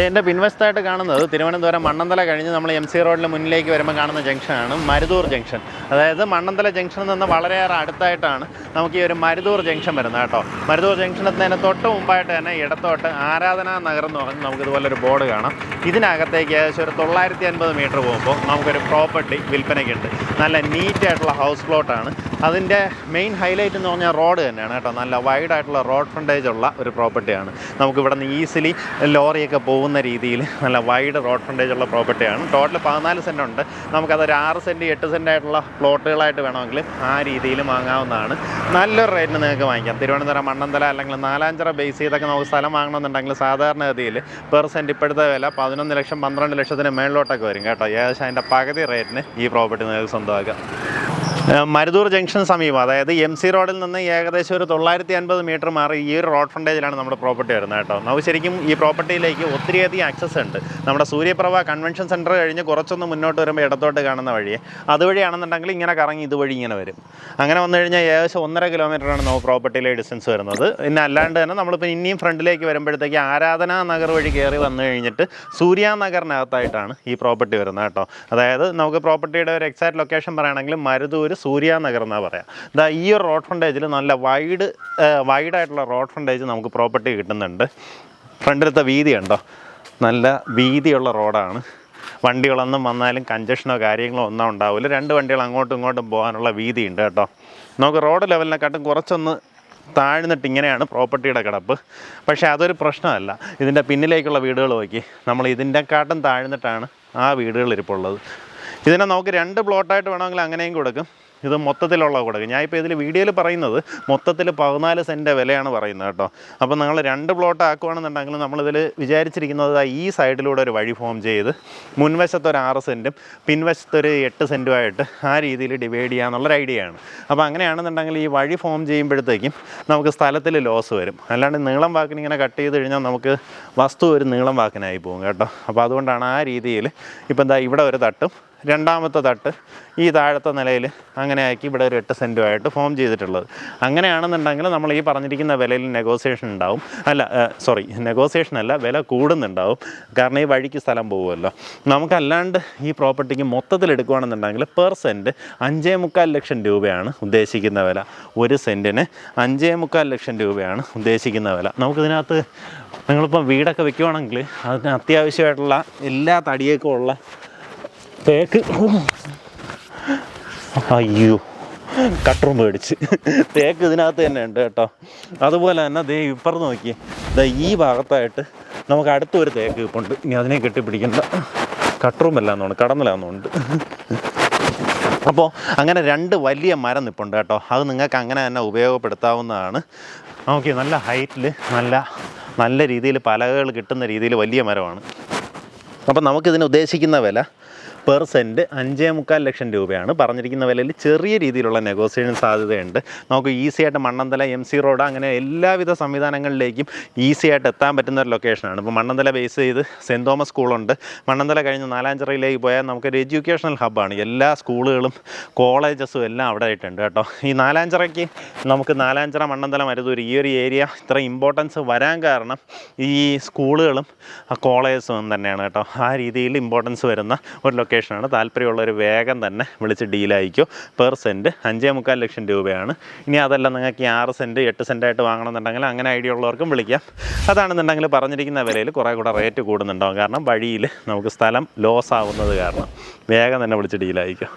എന്റെ പിൻവശത്തായിട്ട് കാണുന്നത് തിരുവനന്തപുരം മണ്ണന്തല കഴിഞ്ഞ് നമ്മൾ എം സി റോഡിന് മുന്നിലേക്ക് വരുമ്പോൾ കാണുന്ന ജംഗ്ഷനാണ് മരുതൂർ ജംഗ്ഷൻ. അതായത് മണ്ണന്തല ജംഗ്ഷനിൽ നിന്ന് വളരെയേറെ അടുത്തായിട്ടാണ് നമുക്ക് ഈ ഒരു മരുതൂർ ജംഗ്ഷൻ വരുന്നത് കേട്ടോ. മരുതൂർ ജംഗ്ഷൻ തന്നെ തൊട്ട് മുമ്പായിട്ട് തന്നെ ഇടത്തോട്ട് ആരാധനാ നഗർ എന്ന് പറഞ്ഞ് നമുക്ക് ഇതുപോലെ ഒരു ബോർഡ് കാണാം. ഇതിനകത്തേക്ക് ഏകദേശം ഒരു തൊള്ളായിരത്തി അൻപത് മീറ്റർ പോകുമ്പോൾ നമുക്കൊരു പ്രോപ്പർട്ടി വിൽപ്പനയ്ക്കുണ്ട്. നല്ല നീറ്റായിട്ടുള്ള ഹൗസ് പ്ലോട്ടാണ്. അതിന്റെ മെയിൻ ഹൈലൈറ്റ് എന്ന് പറഞ്ഞാൽ റോഡ് തന്നെയാണ് കേട്ടോ. നല്ല വൈഡായിട്ടുള്ള റോഡ് ഫ്രണ്ടേജ് ഉള്ള ഒരു പ്രോപ്പർട്ടിയാണ്. നമുക്കിവിടെ നിന്ന് ഈസിലി ലോറിയൊക്കെ പോകുന്ന രീതിയിൽ നല്ല വൈഡ് റോഡ് ഫ്രണ്ടേജ് ഉള്ള പ്രോപ്പർട്ടിയാണ് ടോട്ടൽ പതിനാല് സെന്റ് ഉണ്ട്. നമുക്കതൊരു ആറ് സെന്റ് എട്ട് സെന്റ് ആയിട്ടുള്ള പ്ലോട്ടുകളായിട്ട് വേണമെങ്കിൽ ആ രീതിയിൽ വാങ്ങാവുന്നതാണ്. നല്ലൊരു റേറ്റിന് നിങ്ങൾക്ക് വാങ്ങിക്കാം. തിരുവനന്തപുരം മണ്ണന്തല അല്ലെങ്കിൽ നാലാഞ്ചിറ ബേസ് ചെയ്തൊക്കെ നമുക്ക് സ്ഥലം വാങ്ങണമെന്നുണ്ടെങ്കിൽ സാധാരണഗതിയിൽ പെർ സെന്റ് ഇപ്പോഴത്തെ വില പതിനൊന്ന് ലക്ഷം പന്ത്രണ്ട് ലക്ഷത്തിന് മേളിലോട്ടൊക്കെ വരും കേട്ടോ. ഏകദേശം അതിന്റെ പകുതി റേറ്റിന് ഈ പ്രോപ്പർട്ടി നിങ്ങൾക്ക് സ്വന്തമാക്കാം. മരുതൂർ ജംഗ്ഷൻ സമീപം അതായത് എം സി റോഡിൽ നിന്ന് ഏകദേശം ഒരു തൊള്ളായിരത്തി അൻപത് മീറ്റർ മാറി ഈ ഒരു റോഡ് ഫ്രണ്ടേജിലാണ് നമ്മുടെ പ്രോപ്പർട്ടി വരുന്നത് കേട്ടോ. നമുക്ക് ശരിക്കും ഈ പ്രോപ്പർട്ടിയിലേക്ക് ഒത്തിരിയധികം ആക്സസ് ഉണ്ട്. നമ്മുടെ സൂര്യപ്രഭ കൺവെൻഷൻ സെന്റർ കഴിഞ്ഞ് കുറച്ചൊന്ന് മുന്നോട്ട് വരുമ്പോൾ ഇടത്തോട്ട് കാണുന്ന വഴിയെ. അതുവഴിയാണെന്നുണ്ടെങ്കിൽ ഇങ്ങനെ കറങ്ങി ഇതുവഴി ഇങ്ങനെ വരും. അങ്ങനെ വന്നു കഴിഞ്ഞാൽ ഏകദേശം ഒന്നര കിലോമീറ്ററാണ് നമുക്ക് പ്രോപ്പർട്ടിയിലെ ഡിസ്റ്റൻസ് വരുന്നത്. പിന്നെ അല്ലാണ്ട് തന്നെ നമ്മളിപ്പോൾ ഇനിയും ഫ്രണ്ടിലേക്ക് വരുമ്പോഴത്തേക്ക് ആരാധന നഗർ വഴി കയറി വന്നു കഴിഞ്ഞിട്ട് സൂര്യ നഗറിനകത്തായിട്ടാണ് ഈ പ്രോപ്പർട്ടി വരുന്നത് കേട്ടോ. അതായത് നമുക്ക് പ്രോപ്പർട്ടിയുടെ ഒരു എക്സാക്ട് ലൊക്കേഷൻ പറയുകയാണെങ്കിൽ മരുതൂർ സൂര്യ നഗർ എന്നാണ് പറയാം. ഇതാ ഈ ഒരു റോഡ് ഫ്രണ്ടേജിൽ നല്ല വൈഡ് വൈഡായിട്ടുള്ള റോഡ് ഫ്രണ്ടേജ് നമുക്ക് പ്രോപ്പർട്ടി കിട്ടുന്നുണ്ട്. ഫ്രണ്ടിലത്തെ വീതി ഉണ്ടോ നല്ല വീതിയുള്ള റോഡാണ്. വണ്ടികളൊന്നും വന്നാലും കഞ്ചക്ഷനോ കാര്യങ്ങളോ ഒന്നും ഉണ്ടാവില്ല രണ്ട് വണ്ടികൾ അങ്ങോട്ടും ഇങ്ങോട്ടും പോകാനുള്ള വീതി ഉണ്ട് കേട്ടോ. നമുക്ക് റോഡ് ലെവലിനെക്കാട്ടും കുറച്ചൊന്ന് താഴ്ന്നിട്ട് ഇങ്ങനെയാണ് പ്രോപ്പർട്ടിയുടെ കിടപ്പ്. പക്ഷേ അതൊരു പ്രശ്നമല്ല. ഇതിന്റെ പിന്നിലേക്കുള്ള വീടുകൾ നോക്കി. നമ്മൾ ഇതിന്റെക്കാട്ടും താഴ്ന്നിട്ടാണ് ആ വീടുകൾ ഇരിപ്പുള്ളത്. ഇതിനെ നമുക്ക് രണ്ട് പ്ലോട്ടായിട്ട് വേണമെങ്കിൽ അങ്ങനെയും കൊടുക്കും. ഇത് മൊത്തത്തിലുള്ള കൊടുക്കും. ഞാൻ ഇപ്പോൾ ഇതിൽ വീഡിയോയിൽ പറയുന്നത് മൊത്തത്തിൽ പതിനാല് സെന്റ് വിലയാണ് പറയുന്നത് കേട്ടോ. അപ്പോൾ നിങ്ങൾ രണ്ട് പ്ലോട്ട് ആക്കുകയാണെന്നുണ്ടെങ്കിൽ നമ്മളിതിൽ വിചാരിച്ചിരിക്കുന്നത് ഈ സൈഡിലൂടെ ഒരു വഴി ഫോം ചെയ്ത് മുൻവശത്ത് ഒരു ആറ് സെന്റും പിൻവശത്തൊരു എട്ട് സെന്റുമായിട്ട് ആ രീതിയിൽ ഡിവൈഡ് ചെയ്യാമെന്നുള്ളൊരു ഐഡിയ ആണ്. അപ്പോൾ അങ്ങനെയാണെന്നുണ്ടെങ്കിൽ ഈ വഴി ഫോം ചെയ്യുമ്പോഴത്തേക്കും നമുക്ക് സ്ഥലത്തിൽ ലോസ് വരും. അല്ലാണ്ട് നീളം വാക്കിന് ഇങ്ങനെ കട്ട് ചെയ്ത് കഴിഞ്ഞാൽ നമുക്ക് വസ്തു ഒരു നീളം വാക്കിനായി പോകും കേട്ടോ. അപ്പോൾ അതുകൊണ്ടാണ് ആ രീതിയിൽ ഇപ്പം എന്താ ഇവിടെ ഒരു തട്ടും രണ്ടാമത്തെ തട്ട് ഈ താഴത്തെ നിലയിൽ അങ്ങനെ ആക്കി ഇവിടെ ഒരു എട്ട് സെന്റുമായിട്ട് ഫോം ചെയ്തിട്ടുള്ളത്. അങ്ങനെയാണെന്നുണ്ടെങ്കിൽ നമ്മൾ ഈ പറഞ്ഞിരിക്കുന്ന വിലയിൽ നെഗോസിയേഷൻ ഉണ്ടാവും. അല്ല സോറി നെഗോസിയേഷൻ അല്ല വില കൂടുന്നുണ്ടാവും. കാരണം ഈ വഴിക്ക് സ്ഥലം പോകുമല്ലോ നമുക്കല്ലാണ്ട് ഈ പ്രോപ്പർട്ടിക്ക് മൊത്തത്തിൽ എടുക്കുകയാണെന്നുണ്ടെങ്കിൽ പെർ സെന്റ് അഞ്ചേ മുക്കാൽ ലക്ഷം രൂപയാണ് ഉദ്ദേശിക്കുന്ന വില. ഒരു സെന്റിന് അഞ്ചേ മുക്കാൽ ലക്ഷം രൂപയാണ് ഉദ്ദേശിക്കുന്ന വില. നമുക്കിതിനകത്ത് നിങ്ങളിപ്പോൾ വീടൊക്കെ വെക്കുവാണെങ്കിൽ അതിന് അത്യാവശ്യമായിട്ടുള്ള എല്ലാ തടിയേക്കും ഉള്ള തേക്ക്. അയ്യോ കട്ടറും മേടിച്ച്. തേക്ക് ഇതിനകത്ത് തന്നെ ഉണ്ട് കേട്ടോ. അതുപോലെ തന്നെ ദേ ഇപ്പുറം നോക്കി ദാ ഈ ഭാഗത്തായിട്ട് നമുക്ക് അടുത്തൊരു തേക്ക് ഇപ്പുണ്ട്. ഇനി അതിനെ കെട്ടിപ്പിടിക്കേണ്ട. കട്ടറും അല്ലാന്നുണ്ട് കടന്നില്ലാന്നുണ്ട് അപ്പോൾ അങ്ങനെ രണ്ട് വലിയ മരം നിപ്പുണ്ട് കേട്ടോ. അത് നിങ്ങൾക്ക് അങ്ങനെ തന്നെ ഉപയോഗപ്പെടുത്താവുന്നതാണ്. നോക്കി നല്ല ഹൈറ്റിൽ നല്ല നല്ല രീതിയിൽ പലകകൾ കിട്ടുന്ന രീതിയിൽ വലിയ മരമാണ്. അപ്പം നമുക്കിതിന് ഉദ്ദേശിക്കുന്ന വില പെർ സെന്റ് അഞ്ചേ മുക്കാൽ ലക്ഷം രൂപയാണ്. പറഞ്ഞിരിക്കുന്ന വിലയിൽ ചെറിയ രീതിയിലുള്ള നെഗോസിയേഷൻ സാധ്യതയുണ്ട്. നമുക്ക് ഈസി ആയിട്ട് മണ്ണന്തല എം സി റോഡ് അങ്ങനെ എല്ലാവിധ സംവിധാനങ്ങളിലേക്കും ഈസി ആയിട്ട് എത്താൻ പറ്റുന്ന ഒരു ലൊക്കേഷനാണ് ഇപ്പോൾ മണ്ണന്തല ബേസ് ചെയ്ത് സെന്റ് തോമസ് സ്കൂളുണ്ട് മണ്ണന്തല കഴിഞ്ഞ് നാലാഞ്ചിറയിലേക്ക് പോയാൽ നമുക്കൊരു എഡ്യൂക്കേഷണൽ ഹബ്ബാണ് എല്ലാ സ്കൂളുകളും കോളേജസും എല്ലാം അവിടെ ആയിട്ടുണ്ട് കേട്ടോ. ഈ നാലാഞ്ചിറയ്ക്ക് നമുക്ക് നാലാഞ്ചിറ മണ്ണന്തല മരുതൂർ ഈ ഒരു ഏരിയ ഇത്ര ഇമ്പോർട്ടൻസ് വരാൻ കാരണം ഈ സ്കൂളുകളും കോളേജസും തന്നെയാണ് കേട്ടോ. ആ രീതിയിൽ ഇമ്പോർട്ടൻസ് വരുന്ന ഒരു ലൊക്കേഷനാണ് താല്പര്യമുള്ളവർ വേഗം തന്നെ വിളിച്ച് ഡീലായിക്കോ പെർ സെന്റ് അഞ്ചേ മുക്കാൽ ലക്ഷം രൂപയാണ്. ഇനി അതല്ല നിങ്ങൾക്ക് ഈ ആറ് സെന്റ് എട്ട് സെന്റായിട്ട് വാങ്ങണമെന്നുണ്ടെങ്കിൽ അങ്ങനെ ഐഡിയ ഉള്ളവർക്കും വിളിക്കാം. അതാണെന്നുണ്ടെങ്കിൽ പറഞ്ഞിരിക്കുന്ന വിലയിൽ കുറേ കൂടെ റേറ്റ് കൂടുന്നുണ്ടാവും. കാരണം വഴിയിൽ നമുക്ക് സ്ഥലം ലോസ് ആവുന്നത് കാരണം വേഗം തന്നെ വിളിച്ച് ഡീലായിക്കോ